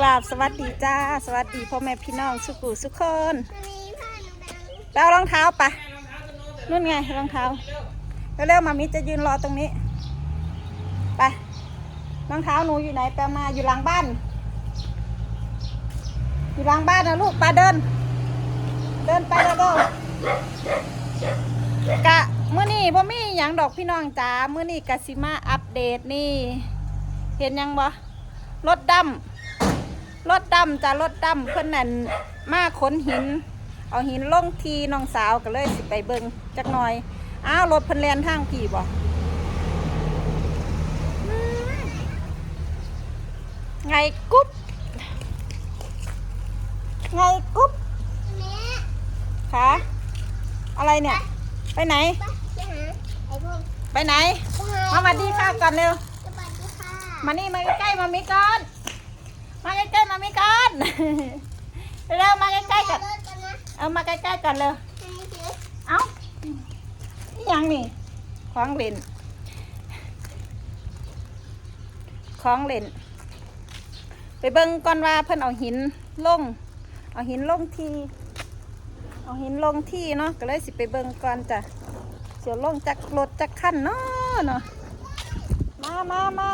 กราบสวัสดีจ้า สวัสดีพ่อแม่พี่น้องสุกุสุกคนมันมีผ้าหนูดังไปเอารองเท้าไปนู่นไงรองเท้าเร็วๆมามิจะยืนรอตรงนี้ ไปรองเท้าหนูอยู่ไหนแปลมาอยู่หลังบ้าน อยู่หลังบ้านนะลูกไปเดิน เดินไปเร็วๆกะเมื่อนี้พ่มีหยังดอกพี่น้องจ้าเมื่อนี้กะสิมาอัปเดตนี่ เห็นยังบ่รถดำ รถดำจ้ารถดำเพิ่นนั่นมาขนหิน เอาหินลงทีน้องสาวก็เลยสิไปเบิงจักหน่อย อ้าวรถเพิ่นแล่นทางพี่บ่อืมไงกุ๊บไงกุ๊บแม่ขาอะไรเนี่ย ไปไหน ไปไปหาไอ้พวกไปไหนไปหามาสวัสดีค่ะก่อนเร็วสวัสดีค่ะมานี่มาใกล้ๆมามิก่อน มาใกล้ๆมามิก่อนเร็วมาใกล้ๆกันเลิกกันนะเอามาใกล้ๆกันเร็วให้เสือเอ้านี่ยังนี่ของเล่นของเล่นไปเบิ่งก่อนว่าเพิ่นเอาหินลง เอาหินลงที เอาหินลงที่เนาะก็เลยสิไปเบิ่งก่อนจ้ะเสียวลงจากรถจากขั้นเนาะเนาะมามามา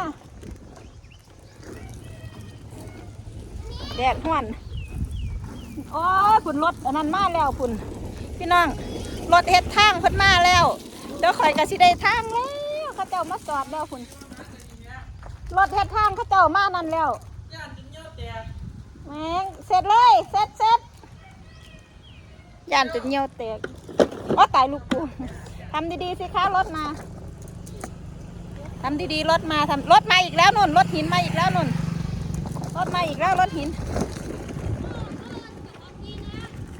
แดดห้วนโอ้ยฝุ่นรถอันนั้นมาแล้วฝุ่นพี่น้องรถเฮ็ดทางเพิ่นมาแล้วเดี๋ยวข่อยก็สิได้ทางแล้วเขาเจ้ามาจอดแล้วคุณรถเฮ็ดทางเขาเจ้ามานั่นแล้วแม่งเสร็จเลยเสร็จเสร็จย่านจะเหี่ยวแตกโอ้ตายลูกปูทำดีๆสิคะรถมาทำดีๆรถมาทำรถมาอีกแล้วนุ่นรถหินมาอีกแล้วนุ่น รถมาอีกแล้วรถหิน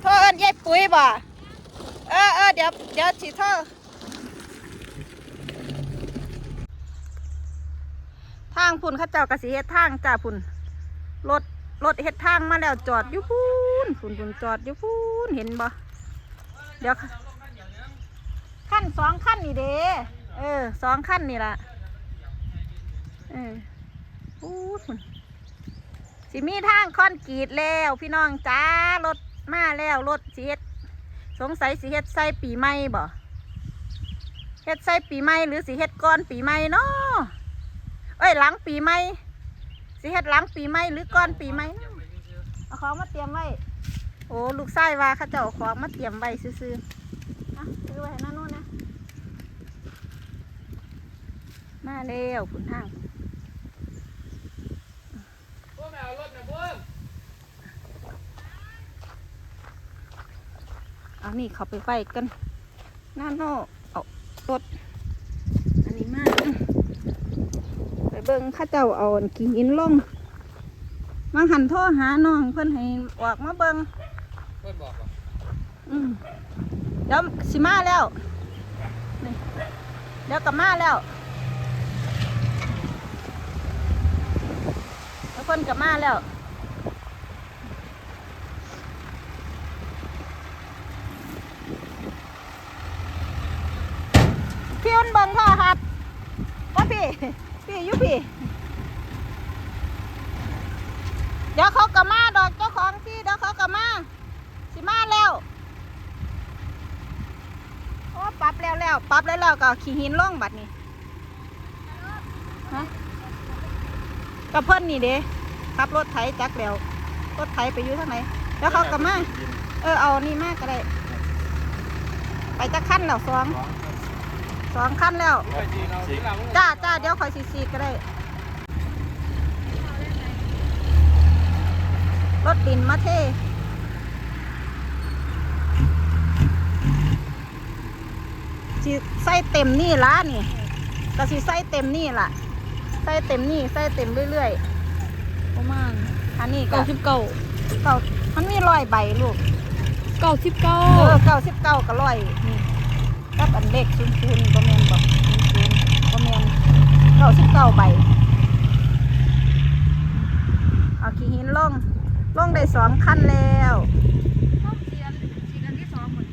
โทษเอิ้นยายปุ๋ยบ่เออเออเดี๋ยวเดี๋ยวฉีดเท่าทางพุ่นข้าเจ้ากระสิเฮ็ดทางจ้าพุ่นรถรถเฮ็ดทางมาแล้วจอดอยู่พุ่นพุ่นพุ่นจอดอยู่พุ่นเห็นบ่เดี๋ยวขั้นสองขั้นนี่เด้เออสองขั้นนี่ล่ะเออพูดพุ่น สิมีทางคอนกรีตแล้วพี่น้องจ้ารถมาแล้วรถสิเฮ็ดสงสัยสิเฮ็ดใส่ปีใหม่บ่เฮ็ดใส่ปีใหม่หรือสิเฮ็ดก่อนปีใหม่เนาะเอ้ยหลังปีใหม่สิเฮ็ดหลังปีใหม่หรือก่อนปีใหม่เนาะเอาของมาเตรียมไว้โอ้ลูกไส้ว่าเขาเจ้าของมาเตรียมไว้ซื่อๆอะซื้อไว้ให้นั่นนู่นนะมาแล้วคุณทาง พวกแมวรถนะพวก เอา นี่เขาไปไว้กันหน้าโน่เอารถอันนี้มาไปเบิ่งเข้าเจ้าเอาอันกี่หินลงมาหันโทรหาน้องเพิ่นให้ออกมาเบิ่งเพื่อนบอกว่าอืมเดี๋ยวสิมาแล้วนี่เดี๋ยวกลับมาแล้วแล้วเพิ่นกลับมาแล้ว พี่อ้นเบิ่งพ่อครับว่าพี่ พี่อยุพี่ เดี๋ยวเขากลับมาดอกเจ้าของที่เดี๋ยวเขากลับมาสิมาแล้วโอ้ปรับแล้วแล้วปรับแล้วแล้วก็ขี่หินลงบัดนี้ฮะกับเพิ่นนี่เด้ขับรถไถจักแล้วรถไถไปอยู่ทางไหนแล้วเขากลับมาเออเอานี่มากก็ได้ไปจักขั้นแล้วสองสองขั้นแล้วไปจีเราทีหลังจ้าจ้าเดี๋ยวคอยสีสีก็ได้ รถดินมาเทสิใส่เต็มนี่ละนี่ก็สิใส่เต็มนี่ล่ะ ใส่เต็มนี่ใส่เต็มเรื่อยๆประมาณอันนี้ก็เก้าสิบเก้าเก้ามันมีร้อยใบลูกเก้าสิบเก้าเออเก้าสิบเก้าก็ร้อยนี่กับอันเล็กศูนย์ศูนย์ประเมนบอกศูนย์ศูนย์ประเมนเก้าสิบเก้าใบเอาขี้หินลง ลงได้สองขั้นแล้วห้องเสียนสีกันที่สองหมด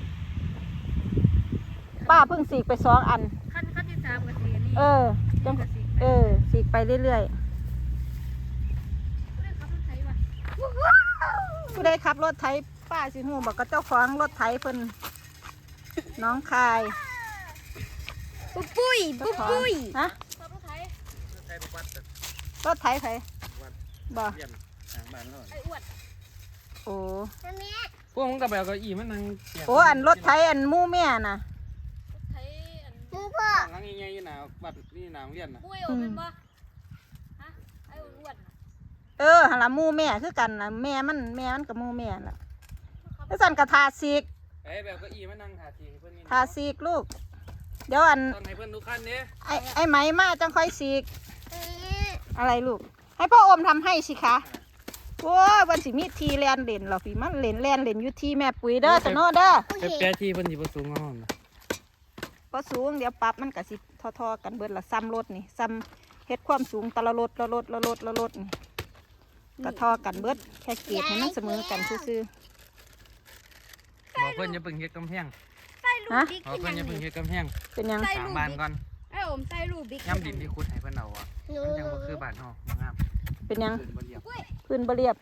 ป้าเพิ่งสีกไปสองอัน ขั้นขั้นที่สามกับสีนี่เออจังกับสีเออสีกไปเรื่อยเรื่องเขาต้องใช้ว่ะๆผู้ใดขับรถไถป้าสิหูบอกก็เจ้าของรถไถเพิ่นน้องคายปุ้ปุ้ยเจ้าปุ้ของปุ้ยฮะขับรถไถใช้ประวัติแต่รถไถไผบ่เรียน ทางบ้านเขาไอ้อ้วนโอ้แม่แม่พวกมึงกับแบบเก้าอี้มันนั่งเสียงโอ้อันรถไถอันหมู่แม่น่ะ รถไถอันมึงพ่อนั่งยังไงอยู่หนาบัดนี่หนาโรงเรียนนะมวยโอเป็นบ่ฮะไอ้อ้วนๆน่ะเออหั่นละหมู่แม่คือกันน่ะแม่มันแม่มันกับหมู่แม่ล่ะแล้วสั่นกระทาซีกไอ้แบบเก้าอี้มันนั่งหาทีให้เพื่อนนี่ทาซีกลูก เดี๋ยวอันต้องให้เพื่อนทุกขั้นนี้ไอ้ไอ้ไหมมาจังค่อยซีกเอ๊ะอะไรลูก ให้พ่ออมทำให้สิคะ โอ้ยวันสิมีทีแลนเล่นเหรอพี่มันเล่นแลนเล่นอยู่ที่แม่ปุ๋ยเด้อสนอเด้อโอแต่เคแปรที่เพื่อนที่ประสูงห้องพอสูงเดี๋ยวปรับมันก็สิทอๆกันเบิดละซ้ำรถนี่ซ้ำเฮ็ดความสูงแตะละรถละรถละรถละรถนี่ก็ทอกันเบิดแค่เกรดให้มันเสมอกันซื่อบอกเพื่อนอย่าเพิ่งเฮ็ดกำแพงใส่ลูกฮะบิ๊กบอกขึ้นเพื่อนยังอย่านี่เพิ่งเฮ็ดกำแพงๆเป็นหยังใส่สร้างลูกบ้านบิ๊กก่อนไอ้โอมใส่ลูกบิ๊กย่ำดินที่ขุดให้เพื่อนเอาอะหนูมันจังบ่คือบ้านเฮางามเป็นหยัง ขึ้นบ่เรียบ พื้นบ่เรียบ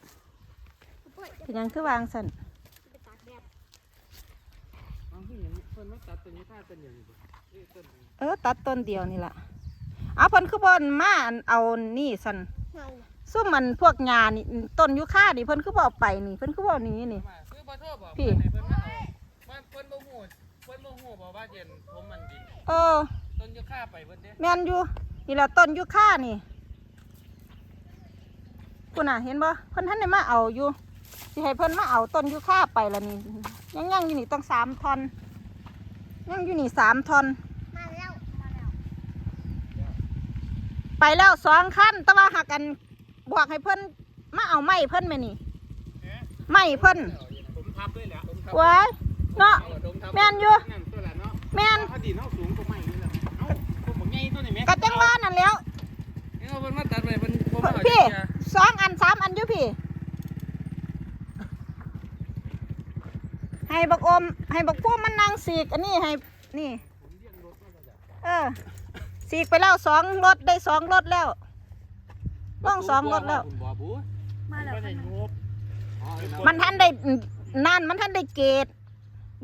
ปุ้ยเป็นหยังคือวางสั่นไปตากแดดเอาผู้หญิงเพิ่นมาตัดต้นนี้ท่าต้นเดียวนี่บ่เอ้ยต้นนี้เออตัดต้นเดียวนี่ล่ะเอาเพิ่นคือบอนมาอันเอานี่สั่นเงาซุ่มมันพวกหญ้านี่ต้นยูคานี่เพิ่นคือบ่เอาไปนี่เพิ่นคือบ่เอาหนี้นี่มาคือบ่โทรบอกพี่เพิ่นให้เพิ่นมาเอาบ้านเพิ่นบ่ฮู้เพิ่นบ่ฮู้บอกว่าเย็นผมมันดินเออต้นยูคาไปเพิ่นเด้แม่นอยู่นี่แหละต้นยูคานี่ คุณน่ะเห็นบ่เพิ่นท่านได้มาเอาอยู่สิให้เพิ่นมาเอาต้นยูคาไปละนี่ยังยังอยู่นี่ต้องสามทอนยังอยู่นี่สามทอนมาแล้วไปแล้วสองขั้นแต่ว่าหักกันบอกให้เพิ่นมาเอาไม้เพิ่นแม่นี่ไม้เพิ่นผมทับด้วยแหละผมทับไว้เนาะเอาผมทับแม่นอยู่นั่นตัวละเนาะแม่นถ้าดินเฮาสูงกว่าไม้นี่แหละเอ้าผมบอกใหญ่ตัวนี้แม่ก็จังว่านั่นแหล้วเอ้าเพิ่ นมาตัดไว้เพิ่นผมมาเอาพี่จักรยานสองอันสามอันอยู่พี่ ให้บักอม ให้บักพวกมันนั่งสีกอันนี้ให้นี่ เออสีกไปแล้วสองรถได้สองรถแล้วล่องสองรถแล้วผมบอกบูมาแล้วบ่ได้งบอ๋อเอามันท่านได้นั่นมันท่านได้เกต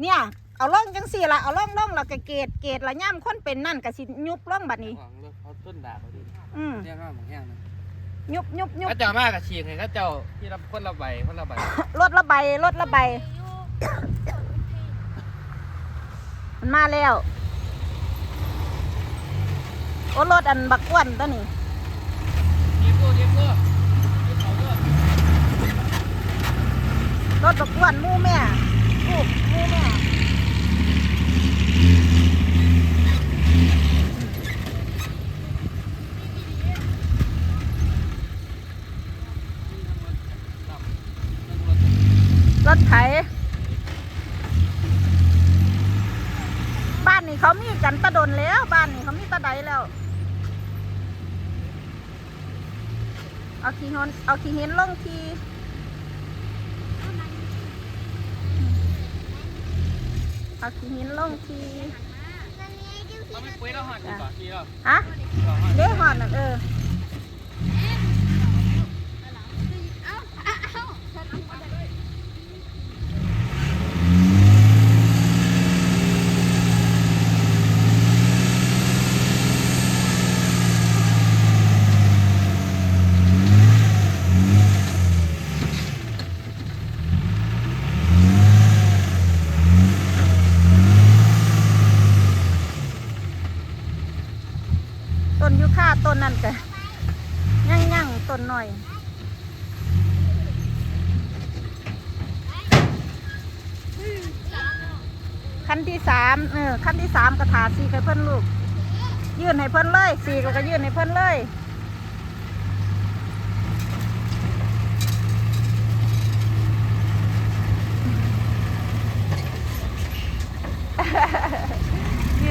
เนี่ยเอาล่องจังสี่ละเอาล่องล่องแล้วก็เกตเกตละย่ำคนเป็นนั่นก็สิยุบล่องบัดนี้เอาเลยเอาต้นดาบเอาดิอืมเรี ยกว่าหมองแห้งนะยุบยุบยุบเขาเจ้ามากกับฉีกให้เขาเจ้าที่รับคนละใบคนละใบรถละใบรถละใบ มันมาแล้ว โอ้รถอันบักอ้วนตัวนี้เรียบตัวเรียบตัวเรียบเขาตัวรถบักอ้วนหมู่แม่ลูกหมู่แม่รถไถ บ้านนี้เขามีกันตะดนแล้ว บ้านนี้เขามีตะได แล้ว เอาขี้หนเอาขี้เห็นลงทีเอาขี้หินลงทีมันมีไอ้ดิ้วเขาไม่ปุ้ยเราหักดีกว่าทีเราฮะเราหักเด้หอนน่ะเออ เอ้าเอ้าเอ้าฉันเอามาได้ ต้นยูคาต้นนั่นกะยั่งยั่งๆต้นหน่อย ขั้นที่สาม เออขั้นที่สามกระถาสีให้เพิ่นลูก ยื่นให้เพิ่นเลยสีก็ก็ยื่นให้เพิ่นเลย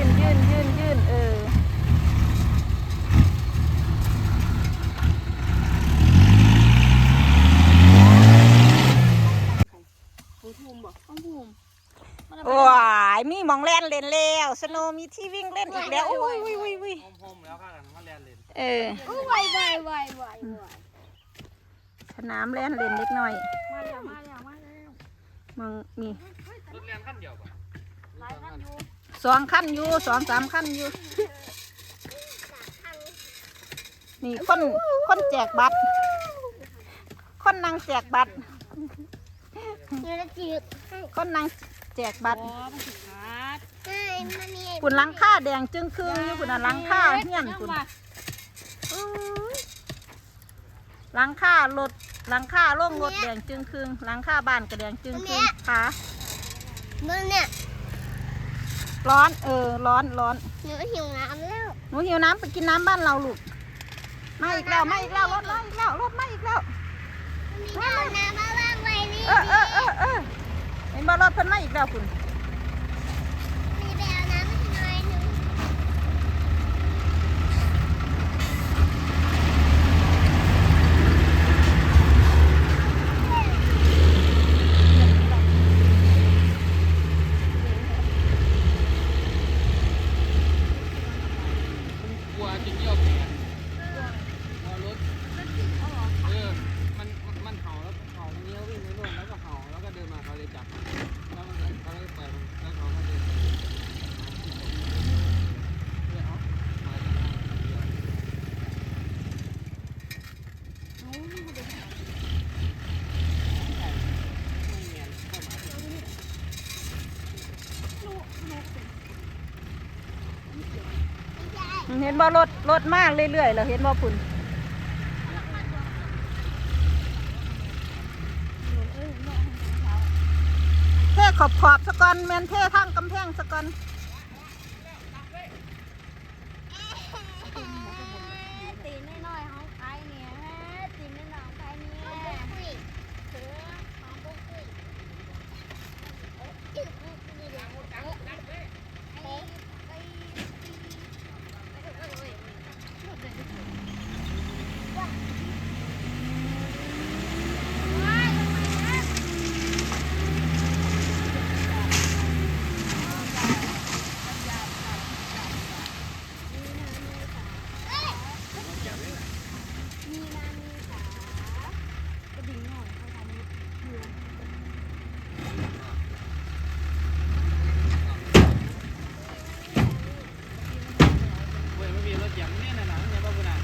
นยื่นยื่นยื่นเออ ของภูมิบ่ของภูมิมันเอาไป โอ้ยมีหม องเล่นเล่นแล้วสโนว์มีที่วิ่งเล่นอีกแล้วอุ้ยอุ้ยอุ้ยอุ้ยโฮมๆแล้วค่ะกันมาเรียนเล่นเออวายวายวายวายวายสนามเล่นเล่นเล็กน้อยมาแล้วมาแล้วมาแล้วมึงมีรถแรงขั้นเดียวป่ะหลายคันอยู่สองขั้นอยู่สองสามขั้นอยู่ นี่คนคนแจกบัตร คนนั่งแจกบัตรเนื้อจืดให้คนนั่ง แจกบัตรอ๋อมันสิขาดให้มันนี่ปุ่นหลังค่าแดงจึงคืนอยู่ปุ่นน่ะหลังค่าเฮียนยังปุ่นว่าอื้อหลังค่ารถหลังค่าโล่งรถแดงจึงคืนหลังค่าบ้านก็แดงจึงคืนค่ะมึงเนี่ยร้อนเออร้อนร้อนหนูหิวน้ำแล้วหนูหิวน้ำไปกินน้ำบ้านเราลูกมาอีกแล้วมาอีกแล้วรถมาอีกแล้วรถมาอีกแล้ว มีน้ำน้ำมาวางไว้นี่เออเออเออเออ เห็นบ่รถเพิ่นมาอีกแล้วคุณ มีแบวน้ำให้หน่อยหนึง กลัวจะเกี่ยวแขนกลัวรถเออมันมันมันเห่าแล้วเห่ามันเงี้ยววิ่งไปโน่นแล้วก็เห่าแล้วก็เดินมาเขาเลยจับแล้วมันเขาเลยปล่อยมันแล้วเขาก็เดินไปเดี๋ยวเอามาจากไหนเดี๋ยวไม่เนียนเข้ามาเดี๋ยว เห็นบ่รถรถมากเรื่อยๆเราเห็นบ่คุณเท่ขอบขอบสะกอนแมนเท่ทั้งกำแพงสะกอน ตีนน้อยๆของใครเนี่ยตีนน้อยๆของใครเนี่ย เอาไปคุยเสือเอาไปคุยเอ๊ะจืดนี่นี่เดี๋ยวเอ๊ะ ไอ้ไอ้ มีนามีสากระดิ่งหน่อยเขาทำอยู่ เว้ยไม่มีรถเหยียบนี่นะนะเนี่ยป้าบุญนา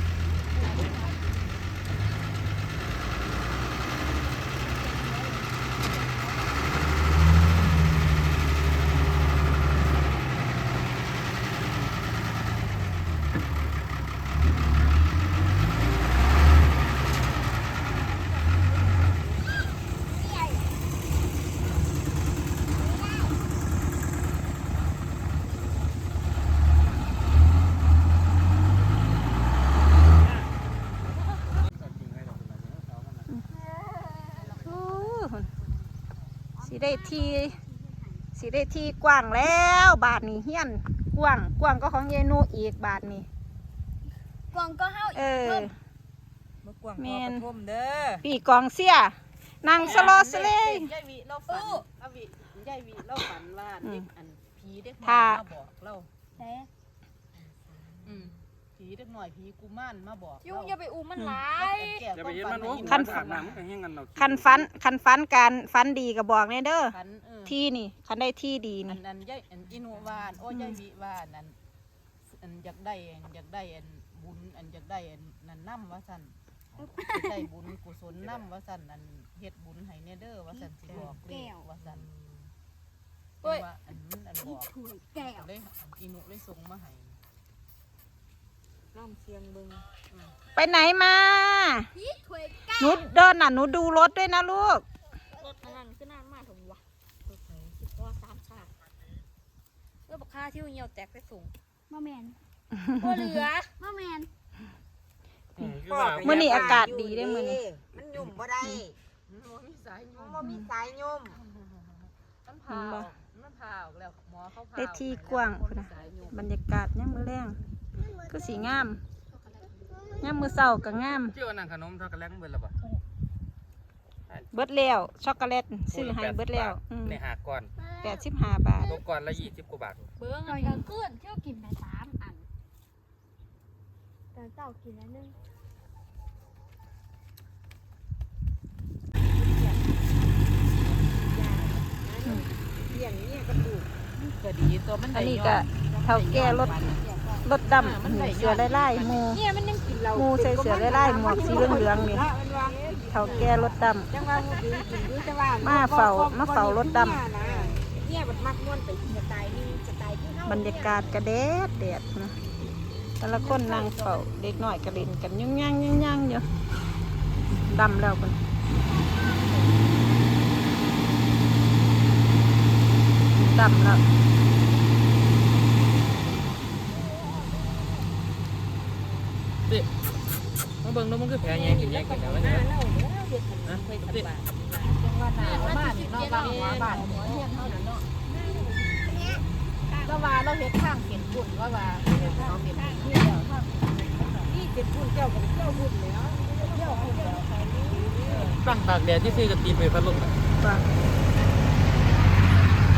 โอ้หุ่นสิ ได้ทีสิได้ทีกว้างแล้วบาทนี้เฮียนกว้างกว้างก็ของยายนูอีกบาทนี้กล่องก็เฮาเออีกอ เพิ่มมากวางแม่พอนปฐมเด้อปีกองเสียนางสโลอสเลย ยายวิเราฝันเอาวิยายวิเราฝันว่าอืมเด็กอันผีเด็กน้ถ้าอยมาบอกเราแท้อืม ผีเด็กน้อยผีกุมารมาบอกยุ่งอย่าไปอุ้มมันหลายอย่าไปเห็นมันโอ้คันอาบน้ำมันก็แห้งกันเราคันฟันคันฟันการฟันดีก็บอกแน่เด้อฝันเออที่นี่คันได้ที่ดีอันี่นอันยายอันอินุวานโอ้ยายวิวานอันอันอยากได้อันอยากได้อันบุญอันอยากได้อันนั่นน้ำว่าสั่นอยากได้บุญกุศลน้ำว่าสั่นอันเฮ็ดบุญให้เนเด้อว่าสั่นสิบอกเลขว่าสั่นเอ้ย ว่าอันนั้นอันบอกถุยแก้ว เลยอีนุเลยส่งมาให้ ล่องเสียงเบิงไปไหนมาพี่ถุยแก้วหนูเดินน่ะหนูดูรถด้วยนะลูก รถอันนั้นคือนานมากถึงวะสิบว่าสามชาติเออบักค่าที่เหี่ยวแตกไปสูงมาแมนบ่เหลือมาแมนมื้อนี้อากาศดีได้อมื้อนี้มันยุ่มบ่ได้มันมีสายมันบ่มีสายยุ่มมันผ่าออกมันผ่าออกแล้วหมอเขาผ่าได้ที่กว้างพุ่นน่ะสายยุ่มบรรยากาศยามมื้อแรง ก็สีงามงามมือเศร้ากับงามเจ้านังขนมช็อกโกแลตเบิดแล้วปเบิร์ดแล้วช็อกโกแลตซื้อให้เบิร์ดแล้วในหาก่อนแปดสิบห้าบาทตกก่อนละยี่สิบกว่าบาทเบิ้งเอาอย่างกื้นเที่ยวกินไปสามอันแต่เจ้ากินแล้วนึงอันนี้ก็เท่าแก่รถ รถดำนี่เสือไล่ๆหมูเนี่ยมันยังกินเราหมูใส่เสือไล่ๆหมวกสีเหลืองๆนี่เท่าแก่รถดจังว่าหมูดื้อกินดื้อแต่ว่ามาเฝ้ามาเฝ้ารถดำเนี่ยมันมักม่วนไปสไตล์นี้สไตล์ที่เฮาำบรรยากาศกระแดดแดดนะแต่ละคนนั่งเฝ้าเด็กน้อยกระเล่นกันยุ่งย่างยุ่งย่างอยู่ดำแล้วคนดำแล้ว ติมาเบิ่งแล้วมันคือแผลแยงกินแยงกินแล้ววะเนี่ยนะติจังว่าหนาวมากนี่เนาะบางหัวบ้านหัวเฮียนเฮานั่นเนาะก็ว่าเราเฮ็ดทางเข็นบุญว่าว่าเฮ็ดทางเข็นบุญที่เดียวทางนี่เป็นบุญเจ้ากับเจ้าบุญแล้วเจ้าบุญแล้วตั้งตากแดดที่ซื้อกับตีนไปพัดลมน่ะ ว่า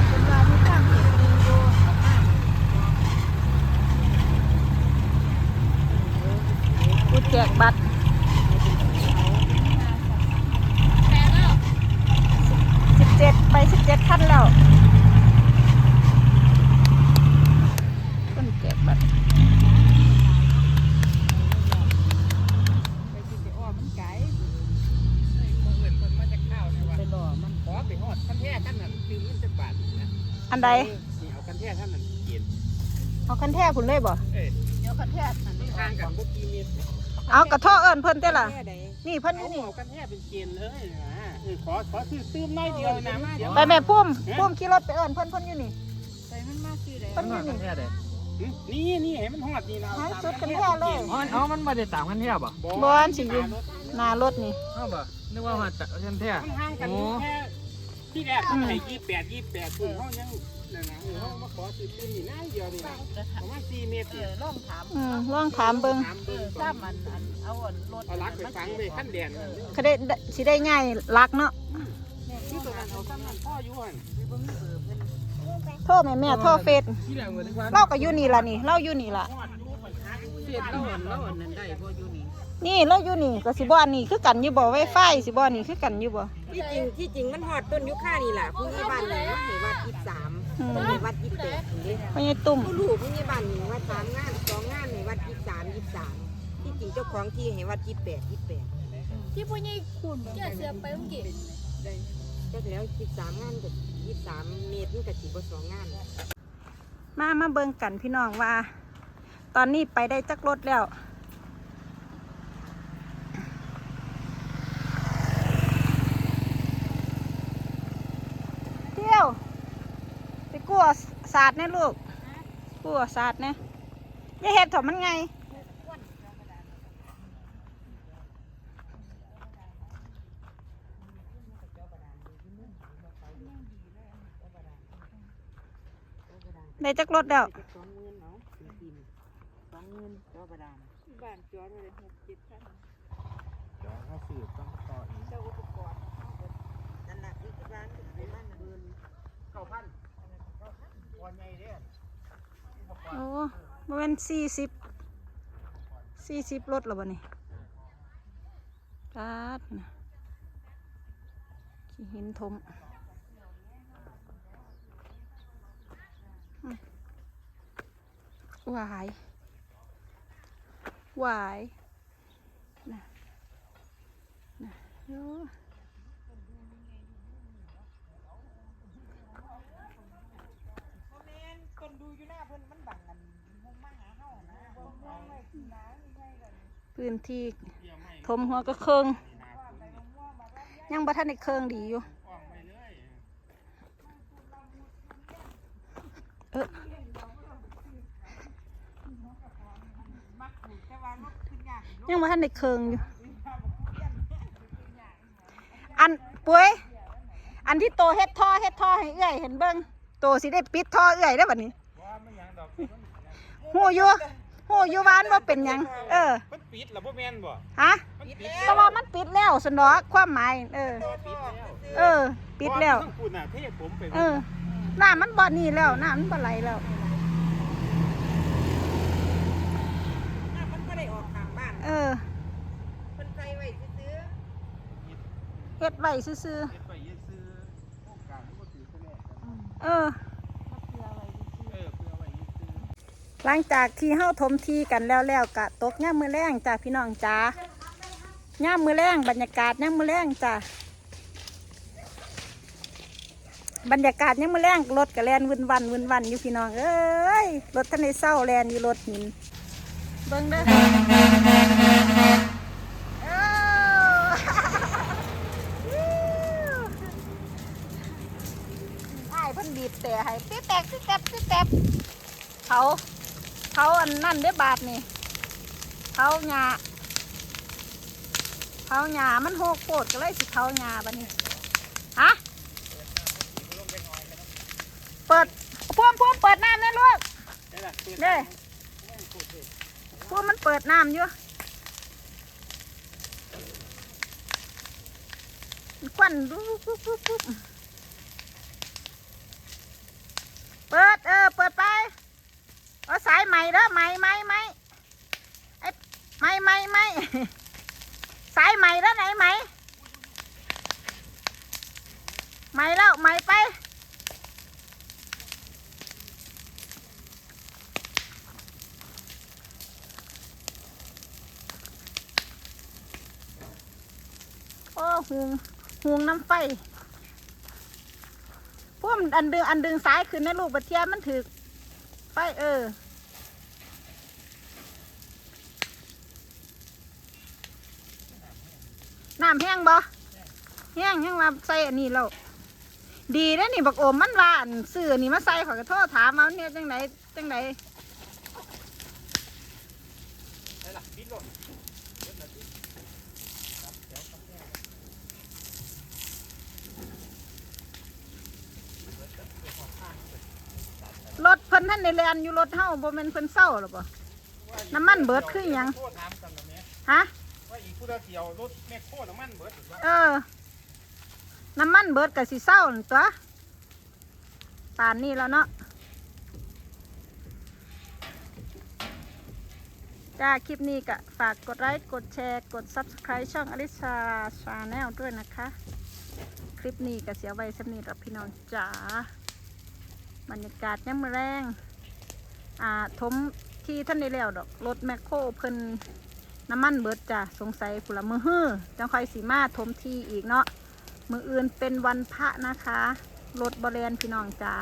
เป็นว่ามีทางเข็นดีอยู่เอามา ผู้แจกบัตรแพงแล้วสิบเจ็ดไปสิบเจ็ดขั้นแล้วคนแจกบัตรไปสิไปอ้อมมันไกลคนอื่นคนมาจากข้าวเนี่ยว่าไปรอมันขอไปฮอดคันแท้ท่านนั่นคือเงินจักบาทนะอันใดนี่เอาคันแท้ท่านนั่นเกียนเอาคันแท้ผุนเลยบ่เอ้ยเดี๋ยวคันแท้นั่นนี่ห่างกันบ่กี่เมตร เอากระท่อเอิญเพิ่นเต้ล่ะแค่ใดนี่เพิ่นอเอายู่นี่ เอากันแท้เป็นเกณฑ์เลยนะเออขอขอซื้อตื้มน้อยเดียวนะเดี๋ยวไปแม่พุ่มพุ่มขี่รถไปเอิญเพิ่นเพิ่นอยู่นี่ ใส่มันมาสิได้เพิ่นอยู่นี่นี่นี่ให้มันฮอดนี่นะหาสุดกันแท้เลยอ๋อเอามันมาได้ตามกันแท้บ่บอนสิอยู่หน้ารถนี่เอาบ่นึกว่าฮอดกันแท้มันห่างกันอยู่แค่ที่แรกมันให้28 28คุณเฮายัง นั่นนะเออเฮามาขอซื้อตื้มนี่น้อยเดียวนี่นะประมาณ4เมตรเอนี่อลองถามอืมลองถามเบิ่งถามเอเบิ่งอก่อซ้านมันอันเอาอันรถเอาลักไปฟังเลยขั้นแดนนั่นเด้อเขาได้สิได้ง่ายรักเนาะที่ตัวนั้นเอาซ้ำนั้นพ่ออยู่หั่นโทษแม่แม่โทษเฟซที่แรกเหมือนว่าเราก็อยู่นี่ล่ะนี่ เราอยู่นี่ล่ะ เสียดแล้วอันแล้วอันนั้นได้บ่อยู่นี่นี่เราอยู่นี่ก็สิบ่อันนี้คือกันอยู่บ่ไวไฟสิบ่อันนี้คือกันอยู่บ่ที่จริงที่จริงมันฮอดต้นยุค่านี่ล่ะผู้ใหญ่บ้านนี่ว่าให้วัด23อืม ให้วัด28นี่เด้พ่อใหญ่ตุ่มผู้ลูกผู้ใหญ่บ้านนี่ว่าสามงานสองงานให้วัด23 23ที่จริงเจ้าของที่ให้วัด28 28ที่พ่อใหญ่คุณเจ้าเสือไปเมื่อกี้จักแล้ว13งานก็23เมตรมันก็สิบ่สองงานมามาเบิ่งกันพี่น้องว่า ตอนนี้ไปได้จักรถแล้ว เที่ยวไปกู้ ศาสตร์เนี่ยลูกกู้ศาสตร์เนี่ยอย่าเห็ดถอมันไงได้จักรถแล้วสองหมื่นเนาะจริงๆสองหมื่นตัวประดานบ้านจอดไว้6 7คันเดี๋ยวเขาสืบต้องต่ออีกรณ์ นั่นน่ะคือร้านเป็นบ้านน่ะ เก้าพันวันใหญ่เด้อ โอ้บ่เป็นสี่สิบสี่สิบรถแล้วบ่นี่ตัดนะขี้หินทมวายวายนะนะโอ้ คนดูอยู่หน้าเพิ่นมันบังกันมุมมาหาเฮานะบ่มองไว้ที่น้าใหญ่ๆกัน พื้นที่ทมหัวก็เคืองยังบ่ทันได้เคืองดีอยู่เออยังบ่ทันได้เคืองอยู่ อันปุ้ย อันที่โตเฮ็ดท่อเฮ็ดท่อให้เอื้อยเห็นเบิ่งโตสิได้ปิดท่อเอื้อยได้อบัดนี้หูอยู่ หูอยู่บ้านบ่เป็นหยัง เออ มันปิดแล้วบ่แม่นบ่ฮะมันปิดแต่ว่ามันปิดแล้วสนอกความหมาย เออ ปิดแล้วเออ ปิดแล้วทั้งคุณน่ะเทผมไปเออน้ำมันบ่อนี่แล้วน้ำมันบ่ไหลแล้วน่ะมันก็ได้ออกทางบ้านเออเพิ่นใส่ไว้ซื้อเฮ็ดไว้ซื่อเฮ็ดไปซื้อโครงการมันบ่ถือแค่แรกกันๆเออเออ หลังจากที่เฮาถมทีกันแล้วแล้วกะตกย่ามมือแรงจ้าพี่น้องจ้าย่ามมือแรงบรรยากาศย่ามมือแรงจ้าบรรยากาศย่ามมือแรงรถกะแลนวุ่นวันวุ่นวันอยู่พี่น้องเอ้ยรถทันในเศร้าแลนอยู่รถหินเบิ่งเด้อเอ้าอ้ายเพิ่นบีบแต่ให้ติ๊แตกติ๊แตกติ๊แตกเขา เขาอันนั่นได้บาทนี่เขาหญ้าเขาหญ้ามันโหกโปดก็เลยสิเขาหญ้าบัดนี้ฮะเปิดพ่วงพ่วงเปิดน้ำนะลูกเด้พวกมันเปิดน้ำอยู่ควันดูปุ๊บปุ๊บปุ๊บเปิดเออเปิดไป เอาสายใหม่เด้อใหม่ใหม่ใหม่ไอ้ใหม่ใหม่ใหม่สายใหม่แล้วไหนใหม่ใหม่แล้วใหม่ไปโอ้หงหงน้ำไฟพวกมันอันดึงอันดึงซ้ายขึ้นนะลูกบัดเทียมมันถือ ไปเออ น้ำแห้งบ่แห้งแห้งมาใส่อันนี้แล้วดีนะนี่บักโอมมันว่าอันซื้อนี่มาใส่ขอยก็โทษถามมาเนี่ยจังไหนจังไหนร ในแลนอยู่รถเฮาบ่แม่นเพิ่นเศร้าหรอบ่น้ำมันเบิดคือหยังฮะว่าอีกผู้เดียวรถแม่โคน้ำมันเบิดหรือว่าเออ น้ำมันเบิดกับสีเศร้าตัวป่านนี้แล้วเนาะจ้าคลิปนี้ก็ฝากกดไลค์กดแชร์กด Subscribe ช่องอลิชาชาแนลด้วยนะคะ คลิปนี้ก็เสียไว้สำนีกับพี่น้องจ๋าบรรยากาศย่ำแรง อ่าทมที่ท่านได้แล้วดอกรถแมคโครเพิ่นน้ำมันเบิดจ้ะสงสัยผุละมือฮื้อจังคอยสีมาทมทีอีกเนาะมืออื่นเป็นวันพระนะคะรถบริเวณพี่น้องจ้า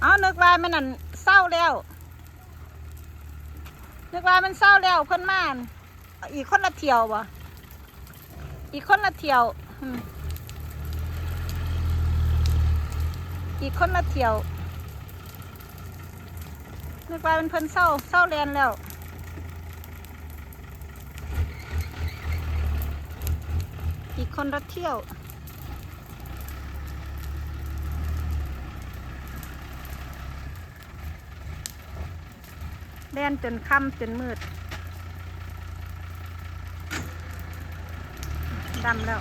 เอานึกว่ามันนั่นเศร้าแล้วนึกว่ามันเศร้าแล้วเพิ่นมานอีกคนละเที่ยวบ่อีกคนละเที่ยวอืม อีกคนละเที่ยวนึกว่าเป็นเพิ่นเศร้าเศร้าเรียนแล้วอีกคนละเที่ยวเรียนจนค่ำจนมืดดำแล้ว